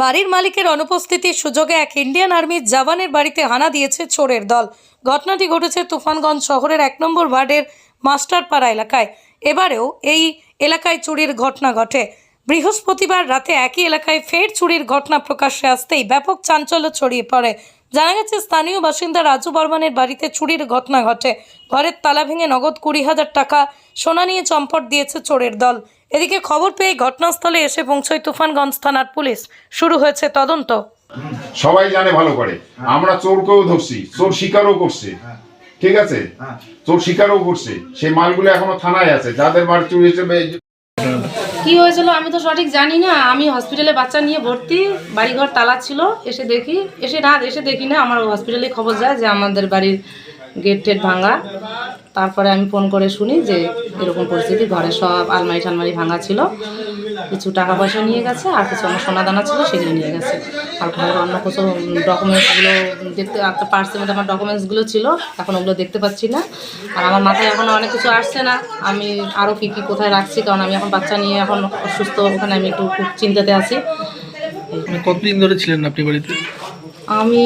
বাড়ির মালিকের অনুপস্থিতির সুযোগে এক ইন্ডিয়ান আর্মির জওয়ানের বাড়িতে হানা দিয়েছে চোরের দল। ঘটনাটি ঘটেছে তুফানগঞ্জ শহরের এক নম্বর ওয়ার্ডের মাস্টারপাড়া এলাকায়। এবারেও এই এলাকায় চুরির ঘটনা ঘটে। বৃহস্পতিবার রাতে একই এলাকায় ফের চুরির ঘটনা প্রকাশ্যে আসতেই ব্যাপক চাঞ্চল্য ছড়িয়ে পড়ে। জানা গেছে স্থানীয় বাসিন্দা রাজু বর্মনের বাড়িতে চুরির ঘটনা ঘটে। ঘরের তালা ভেঙে নগদ কুড়ি হাজার টাকা সোনা নিয়ে চম্পট দিয়েছে চোরের দল। এদিকে খবর পেয়ে ঘটনাস্থলে এসে পৌঁছয় তুফানগঞ্জ থানার পুলিশ। শুরু হয়েছে তদন্ত। সবাই জানে ভালো করে। আমরা চোরকেও ধরছি চোর শিকারও করছে। ঠিক আছে? চোর শিকারও করছে। সেই মালগুলো এখনও থানায় আছে। যাদের বাড়ি চুরি হিসেবে কি হয়েছিল আমি তো সঠিক জানি না। আমি হসপিটালে বাচ্চা নিয়ে ভর্তি, বাড়িঘর তালা ছিল, এসে দেখি, এসে না, এসে দেখি না, আমার হসপিটালে খবর যায় যে আমাদের বাড়ির গেট টেট ভাঙা। তারপরে আমি ফোন করে শুনি যে এরকম পরিস্থিতি ঘরে সব আলমারি টালমারি ভাঙা ছিল। কিছু টাকা পয়সা নিয়ে গেছে আর কিছু আমার সোনা দানা ছিল সেগুলো নিয়ে গেছে। আর ঘরের অন্য কিছু ডকুমেন্টসগুলো দেখতে একটা পার্সের মধ্যে আমার ডকুমেন্টসগুলো ছিল এখন ওগুলো দেখতে পাচ্ছি না। আর আমার মাথায় এখন অনেক কিছু আসছে না। আমি আরও কী কী কোথায় রাখছি কারণ আমি এখন বাচ্চা নিয়ে এখন অসুস্থ ওখানে আমি একটু খুব চিন্তাতে আছি। মানে কতদিন ধরে ছিলেন আপনি বাড়িতে? আমি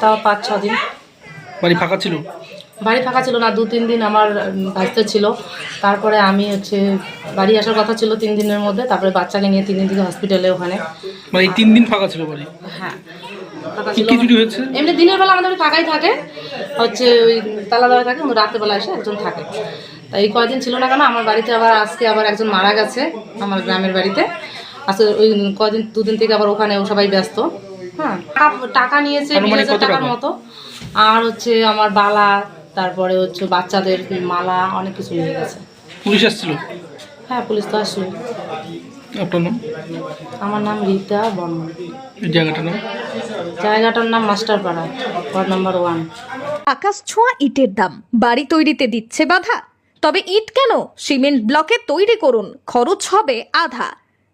তাও পাঁচ ছ দিন বাড়ি ফাঁকা ছিল? বাড়ি ফাঁকা ছিল না দু তিন দিন আমার ভাইস্তে ছিল। তারপরে আমি হচ্ছে বাড়ি আসার কথা ছিল তিন দিনের মধ্যে তারপরে বাচ্চাকে নিয়ে তিন দিন থেকে হসপিটালে ওখানে। মানে তিন দিন ফাঁকা ছিল বাড়ি? হ্যাঁ এমনি দিনের বেলা আমাদের ফাঁকাই থাকে। হচ্ছে ওই তালা দেওয়া থাকে রাতের বেলা এসে একজন থাকে। তাই এই কয়দিন ছিল না কেন আমার বাড়িতে আবার আজকে আবার একজন মারা গেছে আমার গ্রামের বাড়িতে। আজকে ওই কয়দিন দুদিন থেকে আবার ওখানে ও সবাই ব্যস্ত। হ্যাঁ টাকা- নিয়েছে বিশ টাকার মতো। আর হচ্ছে আমার বালা তারপরে হচ্ছে বাচ্চাদের মালা অনেক কিছু নিয়ে গেছে। পুলিশ আসছিল? হ্যাঁ পুলিশ তো আসলো। আপনার নাম? আমার নাম রীতা বর্মন। জায়গাটার নাম? জায়গাটার নাম মাস্টারপাড়া ওয়ার্ড নাম্বার ওয়ান। আকাশ ছোঁয়া ইটের দাম। বাড়ি তৈরিতে দিচ্ছে বাধা। তবে ইট কেন? সিমেন্ট ব্লকে তৈরি করুন। খরচ হবে আধা।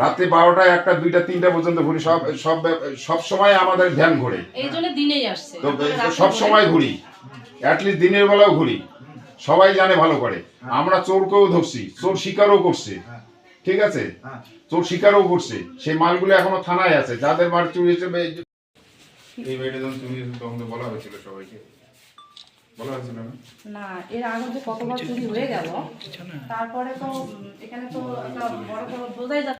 রাত্রে বারোটা একটা দুইটা তিনটা পর্যন্ত ঘুরি সব সব সব সময় আমাদের ধ্যান ঘুরে। তো সব সময় ঘুরি। অ্যাটলিস্ট দিনের বেলাও ঘুরি। সবাই জানে ভালো করে। আমরা চোরকেও ধরছি চোর শিকারও করছে। ঠিক আছে? চোর শিকারও করছে। সেই মালগুলো এখনও থানায় আছে। যাদের বাড়ি চুরি হিসেবে এই বাড়িটা যখন চুরি হয়েছে তখন তো বলা হয়েছিল সবাইকে। বলা হয়েছিল না? না এর আগে কতবার চুরি হয়ে গেল। তারপরে তো এখানে তো একটা বড় বড় বোঝাই যাচ্ছে।